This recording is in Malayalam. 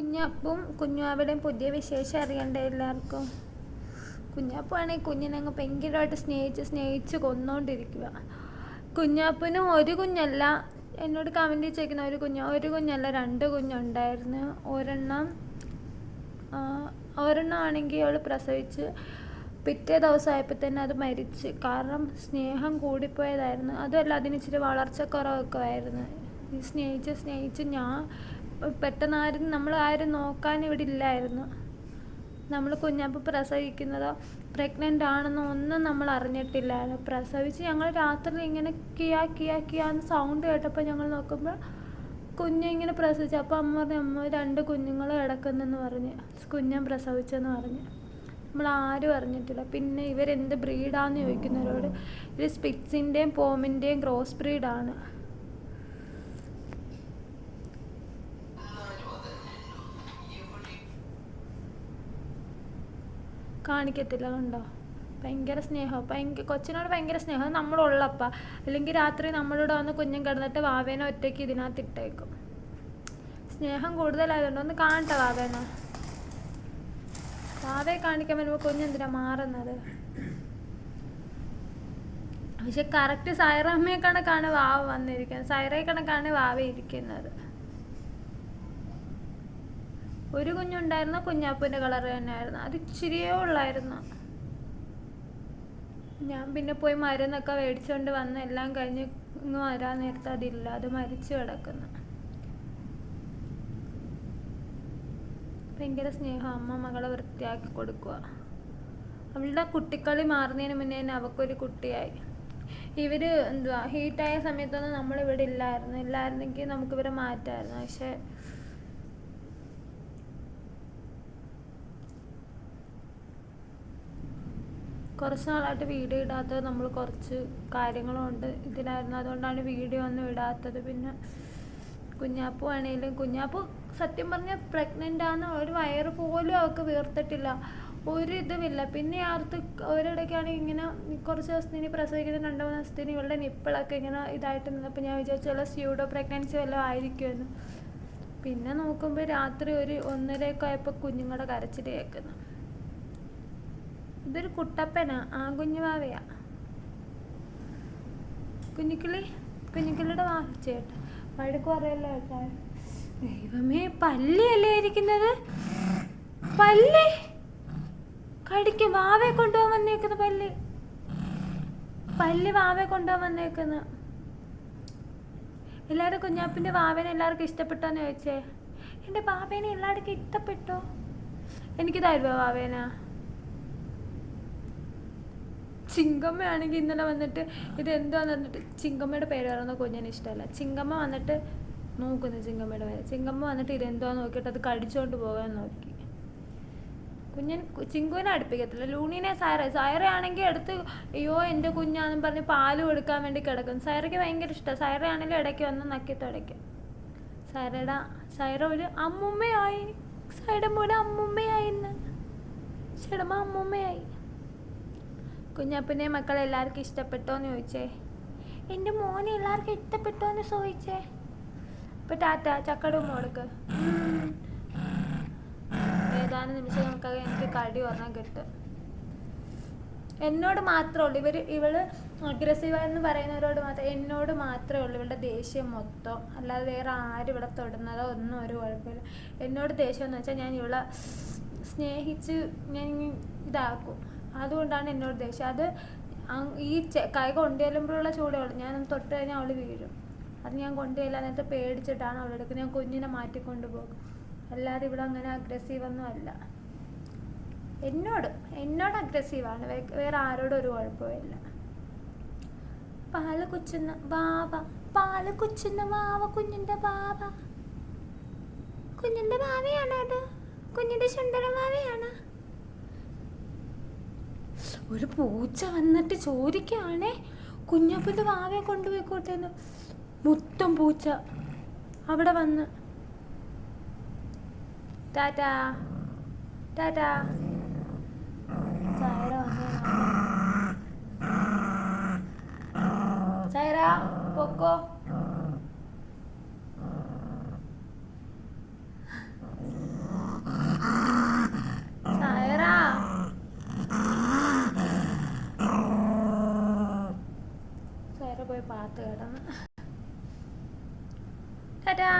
കുഞ്ഞപ്പും കുഞ്ഞാവിടെയും പുതിയ വിശേഷം അറിയണ്ടേ എല്ലാവർക്കും? കുഞ്ഞാപ്പാണെങ്കിൽ കുഞ്ഞിനെ അങ്ങ് ഭയങ്കരമായിട്ട് സ്നേഹിച്ച് സ്നേഹിച്ച് കൊന്നുകൊണ്ടിരിക്കുക കുഞ്ഞാപ്പനും ഒരു കുഞ്ഞല്ല എന്നോട് കമന്റ് ചോദിക്കുന്ന ഒരു കുഞ്ഞ് ഒരു കുഞ്ഞല്ല രണ്ട് കുഞ്ഞുണ്ടായിരുന്നു. ഒരെണ്ണം ഒരെണ്ണം ആണെങ്കിൽ അവൾ പ്രസവിച്ച് പിറ്റേ ദിവസമായപ്പോൾ തന്നെ അത് മരിച്ച്. കാരണം സ്നേഹം കൂടിപ്പോയതായിരുന്നു. അതുമല്ല അതിന് ഇച്ചിരി വളർച്ചക്കുറവൊക്കെ ആയിരുന്നു. സ്നേഹിച്ച് സ്നേഹിച്ച് ഞാൻ പെട്ടെന്ന് ആരും നമ്മൾ ആരും നോക്കാൻ ഇവിടെ ഇല്ലായിരുന്നു. നമ്മൾ കുഞ്ഞാപ്പ് പ്രസവിക്കുന്നതോ പ്രഗ്നന്റ് ആണെന്നോ ഒന്നും നമ്മൾ അറിഞ്ഞിട്ടില്ലായിരുന്നു. പ്രസവിച്ച് ഞങ്ങൾ രാത്രി ഇങ്ങനെ കിയാ കിയാ കിയാന്ന് സൗണ്ട് കേട്ടപ്പോൾ ഞങ്ങൾ നോക്കുമ്പോൾ കുഞ്ഞിങ്ങനെ പ്രസവിച്ചു. അപ്പോൾ അമ്മ പറഞ്ഞു അമ്മ രണ്ട് കുഞ്ഞുങ്ങൾ കിടക്കുന്നെന്ന് പറഞ്ഞ്. കുഞ്ഞൻ പ്രസവിച്ചെന്ന് പറഞ്ഞ്. നമ്മൾ ആരും അറിഞ്ഞിട്ടില്ല. പിന്നെ ഇവരെന്ത് ബ്രീഡാന്ന് ചോദിക്കുന്നവരോട് ഇത് സ്പിറ്റ്സിന്റെയും പോമിന്റെയും ക്രോസ് ബ്രീഡാണ് കാണിക്കത്തില്ല കണ്ടോ ഭയങ്കര സ്നേഹം. ഭയങ്കര കൊച്ചിനോട് ഭയങ്കര സ്നേഹം. നമ്മളുള്ളപ്പ. അല്ലെങ്കിൽ രാത്രി നമ്മളിവിടെ വന്ന് കുഞ്ഞും കിടന്നിട്ട് വാവേനെ ഒറ്റയ്ക്ക് ഇതിനകത്ത് ഇട്ടേക്കും. സ്നേഹം കൂടുതലായതുകൊണ്ട് ഒന്ന് കാണട്ടെ വാവേനെ. വാവയെ കാണിക്കാൻ വരുമ്പോൾ കുഞ്ഞെന്തിനാ മാറുന്നത്? പക്ഷെ കറക്റ്റ് സൈറമ്മയെ കണക്കാണ് വാവ വന്നിരിക്കുന്നത്. സൈറയെ കണക്കാണ് വാവ ഇരിക്കുന്നത്. ഒരു കുഞ്ഞുണ്ടായിരുന്നു കുഞ്ഞാപ്പൂന്റെ കളർ തന്നെയായിരുന്നു. അത് ഇച്ചിരിയേ ഉള്ളായിരുന്നു. ഞാൻ പിന്നെ പോയി മരുന്നൊക്കെ മേടിച്ചുകൊണ്ട് വന്ന് എല്ലാം കഴിഞ്ഞ് ഇങ്ങ് വരാൻ നേരത്തെ അതില്ല. അത് മരിച്ചു കിടക്കുന്നു. ഭയങ്കര സ്നേഹം. അമ്മ മകളെ വൃത്തിയാക്കി കൊടുക്കുക അവളുടെ കുട്ടിക്കളി മാറുന്നതിന് മുന്നേ തന്നെ അവക്കൊരു കുട്ടിയായി. ഇവർ എന്തുവാ ഹീറ്റായ സമയത്തൊന്നും നമ്മളിവിടെ ഇല്ലായിരുന്നു. ഇല്ലായിരുന്നെങ്കിൽ നമുക്കിവരെ മാറ്റായിരുന്നു പക്ഷെ കുറച്ച് നാളായിട്ട് വീഡിയോ ഇടാത്തത് നമ്മൾ കുറച്ച് കാര്യങ്ങളുണ്ട്. ഇതിലായിരുന്നു അതുകൊണ്ടാണ് വീഡിയോ ഒന്നും ഇടാത്തത്. പിന്നെ കുഞ്ഞാപ്പു ആണെങ്കിലും കുഞ്ഞാപ്പു സത്യം പറഞ്ഞാൽ പ്രഗ്നന്റ് ആണ് ഒരു വയറ് പോലും അവൾക്ക് വീർത്തിട്ടില്ല. ഒരു ഇതുമില്ല. പിന്നെ ആർത്ത് ഒരിടയ്ക്കാണെങ്കിൽ ഇങ്ങനെ കുറച്ച് ദിവസത്തിന് പ്രസവിക്കുന്ന രണ്ട് മൂന്ന് ദിവസത്തിന് ഇവളുടെ നിപ്പിളൊക്കെ ഇങ്ങനെ ഇതായിട്ട് നിന്നപ്പോൾ ഞാൻ വിചാരിച്ചുള്ള സ്യൂഡോ പ്രഗ്നൻസി വല്ലതും ആയിരിക്കുമെന്ന്. പിന്നെ നോക്കുമ്പോൾ രാത്രി ഒരു ഒന്നരയൊക്കെ ആയപ്പോൾ കുഞ്ഞുങ്ങളുടെ കരച്ചിൽ കേൾക്കുന്നു ഇതൊരു കുട്ടപ്പനാ ആ കുഞ്ഞുവാവയാ കുഞ്ഞിക്കിളി കുഞ്ഞിക്കിളിയുടെ വാ ചേട്ടാ. വഴക്ക് പറയല്ലോ കേട്ടാ ദൈവമേ പല്ലിയല്ലേ ഇരിക്കുന്നത്? പല്ലി? കടിക്ക് വാവെ കൊണ്ടുപോകാൻ വന്നേക്കുന്ന പല്ലി. പല്ലി വാവെ കൊണ്ടുപോകാൻ വന്നേക്കുന്ന. എല്ലാവരും കുഞ്ഞാപ്പിന്റെ വാവേനെ എല്ലാവർക്കും ഇഷ്ടപ്പെട്ടോന്ന് ചോദിച്ചേ. എന്റെ വാവേനെ എല്ലാവർക്കും ഇഷ്ടപ്പെട്ടോ? എനിക്ക് തരുവോ വാവേനാ. ചിങ്കമ്മയാണെങ്കിൽ ഇന്നലെ വന്നിട്ട് ഇത് എന്താന്ന് പറഞ്ഞിട്ട് ചിങ്കമ്മയുടെ പേര് പറയുന്ന കുഞ്ഞിന് ഇഷ്ടമല്ല. ചിങ്കമ്മ വന്നിട്ട് നോക്കുന്നു ചിങ്കമ്മയുടെ പേര്. ചിങ്കമ്മ വന്നിട്ട് ഇതെന്തോന്ന് നോക്കിയിട്ട് അത് കടിച്ചുകൊണ്ട് പോകാൻ നോക്കി. കുഞ്ഞൻ ചിങ്കുവിനെ അടുപ്പിക്കത്തില്ല. ലൂണിനെ സൈറ സൈറ ആണെങ്കിൽ എടുത്ത് അയ്യോ എന്റെ കുഞ്ഞാന്നും പറഞ്ഞ് പാൽ കൊടുക്കാൻ വേണ്ടി കിടക്കും സൈറയ്ക്ക് ഭയങ്കര ഇഷ്ടമാണ് സൈറ ആണെങ്കിലും ഇടയ്ക്ക് വന്ന് നക്കി തുടയ്ക്കും സൈറയുടെ സൈറ ഒരു അമ്മുമ്മയായി. മോനെ അമ്മുമ്മയായി ചേടമ്മ അമ്മുമ്മയായി. കുഞ്ഞപ്പനെ മക്കളെ എല്ലാവർക്കും ഇഷ്ടപ്പെട്ടോന്ന് ചോദിച്ചേ. എന്റെ മോനെ എല്ലാവർക്കും ഇഷ്ടപ്പെട്ടോന്ന് ചോദിച്ചേ. ഇപ്പൊ ടാറ്റ ചക്കടും മോൾക്ക് ഏതാനും നിമിഷം നമുക്ക് എനിക്ക് കടി പറഞ്ഞാൽ കിട്ടും. എന്നോട് മാത്രമേ ഉള്ളൂ. ഇവർ ഇവൾ അഗ്രസീവായെന്ന് എന്ന് പറയുന്നവരോട് മാത്രം എന്നോട് മാത്രമേ ഉള്ളൂ. ഇവളുടെ ദേഷ്യം മൊത്തം. അല്ലാതെ വേറെ ആരും ഇവിടെ തൊടുന്നതോ ഒന്നും ഒരു കുഴപ്പമില്ല. എന്നോട് ദേഷ്യം എന്ന് വെച്ചാൽ ഞാൻ ഇവളെ സ്നേഹിച്ച് ഞാൻ ഇതാക്കും. അതുകൊണ്ടാണ് എന്നോട് ദേഷ്യം. അത് ഈ കൈ കൊണ്ടുചെല്ലുമ്പോഴുള്ള ചൂടേ ഉള്ളൂ. ഞാൻ തൊട്ട് കഴിഞ്ഞാൽ അവൾ വീഴും. അത് ഞാൻ കൊണ്ടുചെല്ലാൻ നേരത്തെ പേടിച്ചിട്ടാണ് അവളെടുക്കുന്നത് ഞാൻ കുഞ്ഞിനെ മാറ്റിക്കൊണ്ട് പോകും. അല്ലാതെ ഇവിടെ അങ്ങനെ അഗ്രസീവ് ഒന്നും അല്ല. എന്നോട് എന്നോട് അഗ്രസീവാണ് വേറെ ആരോടും ഒരു കുഴപ്പമില്ല പാൽ കുച്ചുന്ന ബാബ പാൽ കുച്ചുന്ന ബാവ കുഞ്ഞിന്റെ ബാബ. കുഞ്ഞിന്റെ ബാവയാണ് അത്? കുഞ്ഞിന്റെ ശുണ്ടര ബാവയാണ് ഒരു പൂച്ച വന്നിട്ട് ചോദിക്കുകയാണേ. കുഞ്ഞപ്പന്റെ വാവയെ കൊണ്ടുപോയിക്കോട്ടെ എന്ന്. മൊത്തം പൂച്ച അവിടെ വന്ന്. ടാറ്റാ ടാറ്റാ. സൈറ സൈറ പൊക്കോ. പോയി പാത്ത് കിടന്ന് ടാറ്റാ.